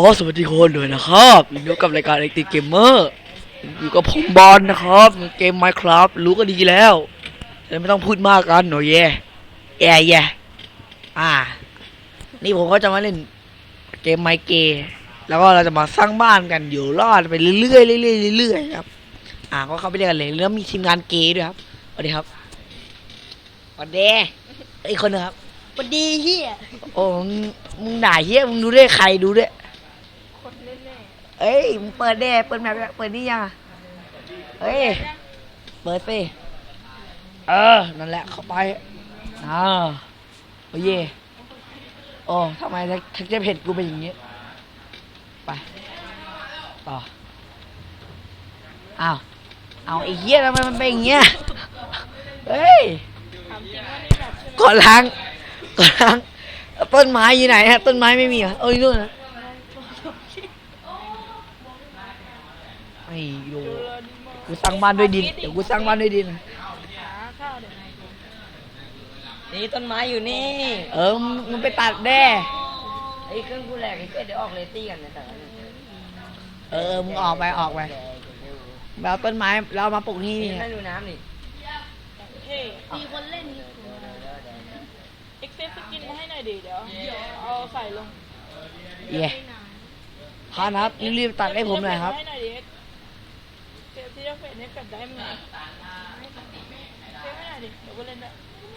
อสวัสดีคนด้วยนะครับอยู่กับรายการเอ็กตีเกมเมอร์อยู่กับผมบอลนะครับ เกม Minecraft รู้ก็ดีแล้วจะไม่ต้องพูดมากกันหน่อยแย่แย่แย่อ่า นี่ผมก็จะมาเล่นเกมไมเกแล้วก็เราจะมาสร้างบ้านกันอยู่รอดไปเรื่อยๆเรื่อยๆเรื่อยๆครับ อ่าก็เข้าไปเล่นกันเลยแล้วมีทีมงานเกย์ด้วยครับสวัสดีครับสวัสดีอีกคนหนึงครับปดีเฮียโอ้มึงมึงด่าเฮียมึงดูด้วยใครดูด้วยคนเล่นแน่ เอ้ยมึงเปิดเด้เปิดแมปเปิดนี่ยังอะเฮ้ย เปิดสิเออ นั่นแหละเข้าไปอ่าโอ้ยโอ้ทำไมทักเจอเพจกูเป็นอย่างงี้ ไป ต่อ อ้าว เอาไอ้เหี้ยทำไมมันเป็นอย่างเงี้ย เฮ้ยก่อนล้างก่อนล้าง ต้นไม้อยู่ไหนฮะ ต้นไม้ไม่มีเหรอเอ้ยนู่นนะ ไม่ดูเออดีมากกูสร้างบ้านด้วยดิน เดี๋ยวกูสร้างบ้านด้วยดิน หาข้าวเดี๋ยวนี่ต้นไม้อยู่นี่เออมึงมึงไปตัดแด้ไอ้เครื่องกูแหลกไอ้เจ๊เดี๋ยวออกเลตี้กันนะแต่ละเออมึงออกไปออกไปไปเอาต้นไม้แล้วเอามาปลูกที่นี่นี่นั่งดูน้ำนี่เฮ้มีคนเล่นนี่เอ็กเซสสกินมาให้หน่อยดิเดี๋ยวเอาใส่ลงเย่พานะครับรีบๆตัดให้ผมหน่อยครับ ให้หน่อยดิ เซฟที่จะเฟดให้กัดได้ไหมเซฟให้หน่อยดิเดี๋ยวก็เล่นได้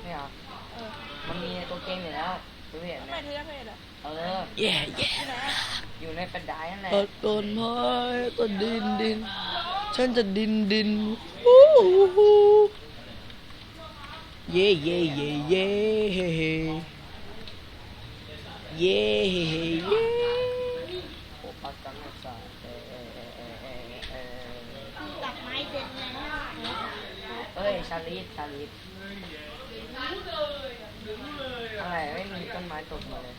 ไม่เหรอเออมันมีตัวเกมอยู่แล้วดูเห็นทำไหไมมเธอจะเฟดอะเออเย่เย่ที่ไหนอะอยู่ในแฟนไดร์นั่นแหละ ตัดต้นไม้ก็ดินดิน ฉันจะดินดินฮู้ฮู้เย่เย่เย่เย่เฮ่เฮ่เย่เฮ่เฮ่เย่ โอ้ปักกันไม่ใส่เออเออเออเออเออเออ ตัดไม้เสร็จแล้ว เอ้ย ชาลีฟชาลีฟอะไรไม่มีต้นไม้ตกมาเลย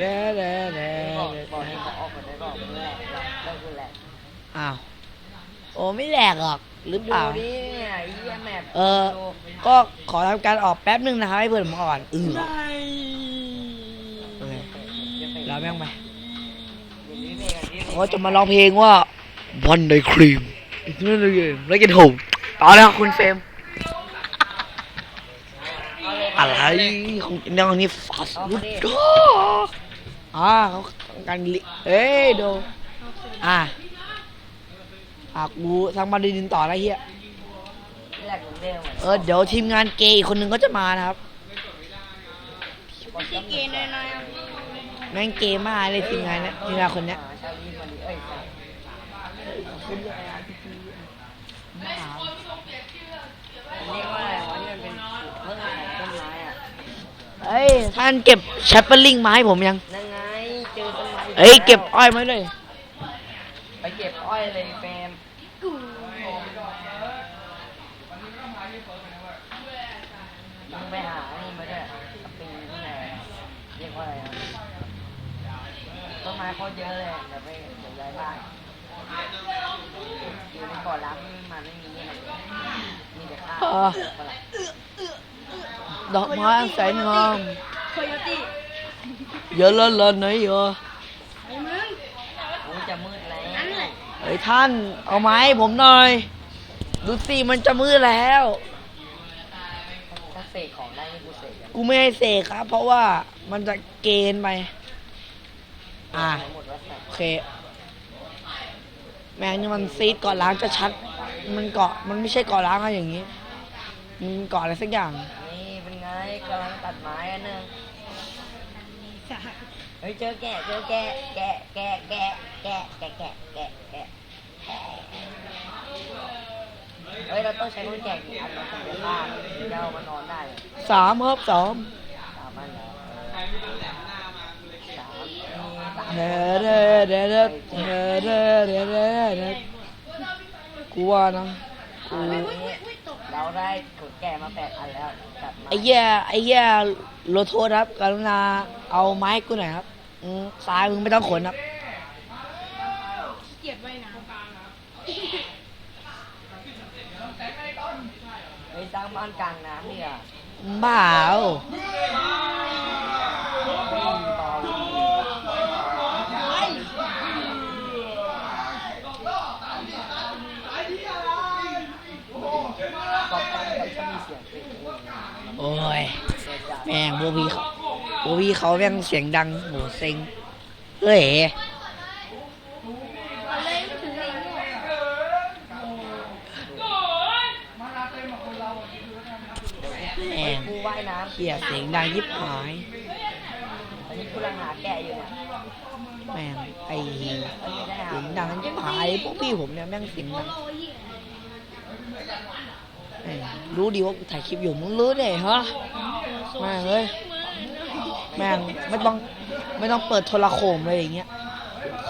เด้เด้เด้บอกเด้บอกให้เขาออกมาได้บอกมึงแหลกแล้วกูแหลกอ้าวโอ้ไม่แหลกหรอกหรือเปดูล่าดิเนี่ยไอ้เหี้ยแมปเออ ก็ขอทำการออกแป๊บนึงนะครับให้เพื่อนผมก่อนอือโอเคเราแม่งไป เขาจะมาร้องเพลงว่าวันในครีมอีกนิดนึงเองแล้วกินหงต่อแล้วคุณเฟรมอะไรของน้องนี่ฟาสต์ฟู้ดอ่าเขาการลิเอ้ยดูอ่าอ่ากูสร้างบ้านดินต่อแล้วเฮียแหลกเหมือนเดิมเออเดี๋ยวทีมงานเกย์อีกคนนึงก็จะมานะครับพี่เกย์น้อยๆอะแม่งเกย์มากเลยทีมงานเนี้ยทีมงานคนเนี้ย ชาลีมาดิเอ้ยเรียกว่าอะไรวะนี่มันเป็นเพิ่งต้นไม้อะเอ้ยท่านเก็บแชปเปอร์ลิงมาให้ผมยังนั่นไงเจอต้นไม้เอ้ยเก็บอ้อยมาด้วยไปเก็บอ้อยเลยแฟมมึงไปหานี่มาด้วยปริงที่ไหนเรียกว่าอะไรต้นไม้โคตรเยอะเลยเดี๋ยวไปเดี๋ยวย้าย บ้านอยู่ในบ่อล้างมันไม่มีอะไรมีแต่ข้าวอ่าดอกไม้อันแสนงามโคโยตี้เยอะเลยเลยไหนเยอะไอ้มึงโอ้ยจะมืดแล้วนั่นแหละเฮ้ยท่านเอาไม้ให้ผมหน่อย ดูสิมันจะมืดแล้วถ้าเสกของได้นี่กูเสกอะกูไม่ให้เสกครับ เพราะว่ามันจะเกณฑ์ไปอ่าหมดว่าสัตว์โอเค แม่งนี่มันซีดเกาะล้างจะชัด มันเกาะมันไม่ใช่เกาะล้างอะอย่างนี้ มันเกาะอะไรสักอย่างนี่เป็นไงกำลังตัดไม้อันหนึงเฮ้ยเจอแกะเจอแกะแกะแกะแกะแกะแกะแกะแกะแกะเฮ้ยเราต้องใช้มือแกะกี่อันเราถึงจะฆ่าถึงจะเอามานอนได้อะสามครับสามสามอันเหรอส กูว่านะกูเราได้ขนแกะมาแปดอันแล้วไอ้แย่ไอ้แย่โลโทษครับกรุณาเอาไม้กูหน่อยครับอืมซ้ายมึงไม่ต้องขนครับเกลียดไว้นะเฮ้ยสร้างบ้านกลางน้ำเนี่ยบ้า ยเสียแม่งพวกพี่เขาพวกพี่เขาแม่งเสียงดังโหเซ็งเฮ้ยเนี่ยแม่งกูว่ายน้ำเขียเสียงดังยิบหายอันนี้กูกำลังหาแกะอยู่นี่ยแม่งไอ้เสียงดังยิบหายพวกพี่ผมเนี่ยแม่งเสียงดัง รู้ดีว่ากูถ่ายคลิปอยู่มึงรู้เนี่ยฮะแม่งเอ้ยแม่งไม่ต้องไม่ต้องเปิดโทรโขงเลยอย่างเงี้ย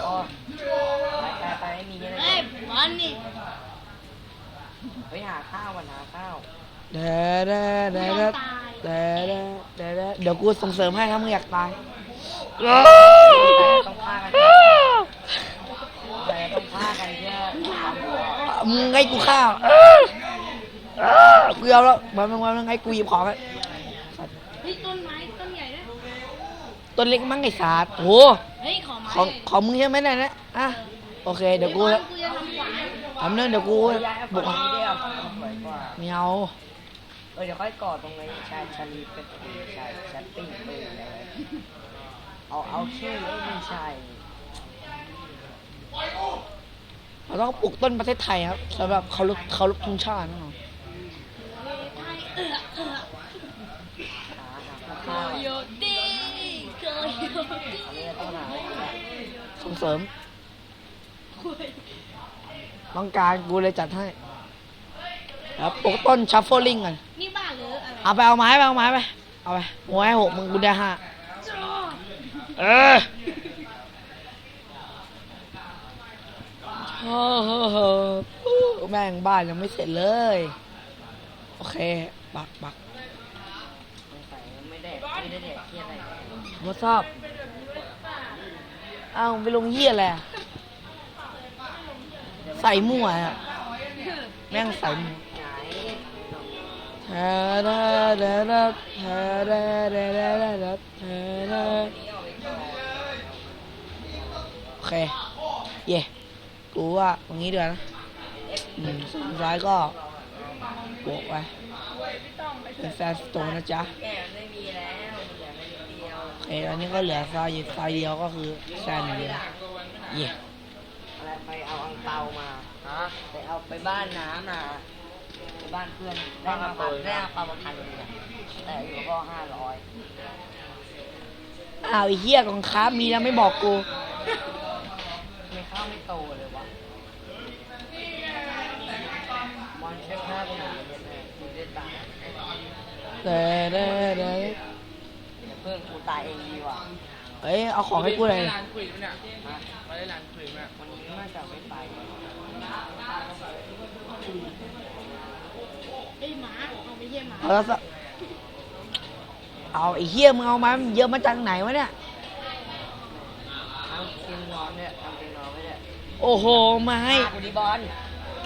อ๋อไปไปไปไม่มีเนี่ยนะเอ้ยบอลนี่เฮ้ยหาข้าวก่อนหาข้าวเด้อเด้อเด้อเด้อเด้อเด้อเด้อเด้อเดี๋ยวกูส่งเสริมให้ถ้ามึงอยากตายแต่ต้องฆ่ากันแต่ต้องฆ่ากันเพื่อทำหัวมึงให้กูข้า วกูยอมแล้วมันมันมันให้กูหยิบของให้เฮ้ยต้นไม้ต้นใหญ่ด้วยต้นเล็กมั้งไอ้สาดโอ้โหเฮ้ยขอไม้ของของมึงใช่ไหมเนี่ยนะอะโอเคเดี๋ยวกูฮ้กูจะทำขวานทำเนื่องเดี๋ยวกูย้ายเอาบุฝั่กงนี้ได้เอาสวยกว่าไม่เอาเออเดี๋ยวค่อยกอดตรงนี้ชายชาลีเป็นปืนชายแชทปิ้งปืนอะไรไว้เอาเอาชื่อไอ้ไม่ใช่เราต้องปลูกต้นประเทศไทยครับสำหรับเขารพเขารพธงชาตินะครับ หาหาข้าว โยดีโยโยดี อันนี้ต้องหา ส่งเสริม ต้องการกูเลยจัดให้ ครับปลูกต้นชัฟเฟิลลิงกันนี่บ้าหรืออะไรเอาไปเอาไม้ไปเอาไม้ไป เอาไปหัวให้หกมึงกูได้ห้าจ้าเออเฮ้อเฮ้อเฮ้อแม่งบ้านยังไม่เสร็จเลย โอเคปักปักสงสัยไม่ได้ไม่ได้เด็กเครียดอะไรทดสอบ เอาไปลงเยี่ยอะไรอะใส่มั่วอะแม่งใส่มั่วไหนแทดาดาดาแทดาดาดาดาดาแทดาโอเค เย่กูว่าตรงนี้เดือนนะหนึ่งสองร้อยก็บวกไปเป็นแฟนสโตนนะจ๊ะแกไม่มีแล้วมันเหลือแค่นิด เดียวโอเคอันนี้ก็เหลือซอยซอยเดียวก็คือแฟนอย่างเดียวเย่อะไรไปเอาอังเปามาฮะไปเอาไปบ้านน้ำน่ะไปบ้านเพื่อนได้มาพันได้มาประมาณพันหนึงอะแต่อยู่ก็ห้าร้อยอ้าวไอ้เหี้ยของค้ามีแล้วไม่บอกกู ไม่เข้าไม่โตเลยวะบอลเช็คหน้ากูหน่อยเดี๋ยวแม่กูได้ตายแต่แต่แต่เดี๋ยวเพื่อน กูตายเองดีกว่าเอ้ยเอาของให้กูเลยฮะวันนี้น่าจะไม่ไปไอ้หมาเอาไปเยี่ยมหมาเอาแล้วสเอาไอ้เหี้ยมึงเอามามันเยอะมาจากไหนวะเนี่ย ทำเตียงนอนเนี่ยทำเตียงนอนไว้เนี่ยโอ้โห มาให้ ฆ่ากูดีบอล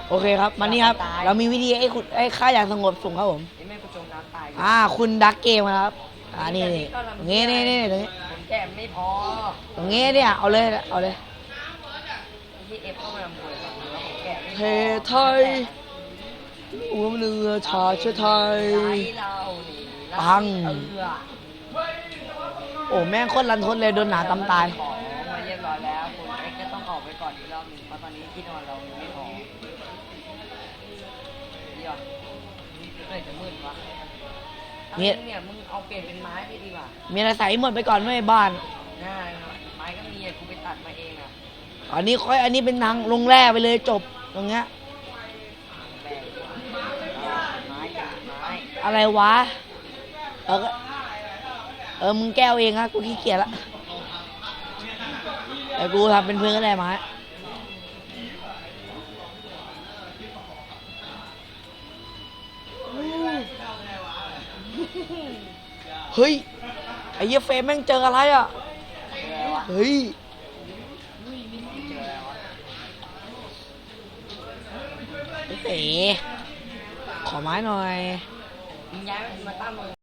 โอเคครับ มานี่ครับ ตาย เรามีวิธีให้คุณให้ค่าอย่างสงบสุขครับผม ไอ้แม่กูจมน้ำตายอยู่อ่า คุณดักเกมครับ อ่านี่นี่ตรงนี้นี่นี่ตรงนี้ผมแก้มไม่พอตรงนี้เนี่ยเอาเลยเอาเลยไอ้ที่เอฟเข้ามาทำบุญแล้วผมแก้มไม่พอเทไทยหัวเรือชาติไทยไล่เราหนีไล่ปังเออโอ้แม่งโคตรรันทดเลยโดนหนาตำตายของมาเรียบร้อยแล้วคุณเอ็กซ์ก็ต้องออกไปก่อนอีกรอบหนึงเพราะตอนนี้ที่นอนเรายังไม่พอเดี๋ยวเมื่อไหร่จะมืดวะ เนี่ยเนี่ยมึงเอาเปลี่ยนเป็นไม้ไปดีกว่ามีอะไรใส่หมดไปก่อนไม่บ้านหน้าไม้ก็มีอะกูไปตัดมาเองอะอันนี้ค่อยอันนี้เป็นทางลงแร่ไปเลยจบตรงเงี้ย แบกไม้กับไม้อะไรวะ เออก็เออมึงแก้วเองอะกูขี้เกียจละแต่กูทำเป็นเพื่อนก็ได้มา เฮ้ย ไอ้เหี้ยเฟรมแม่งเจออะไรอะ เฮ้ยเอ๋ขอไม้หน่อย มึงย้ายมาตั้ง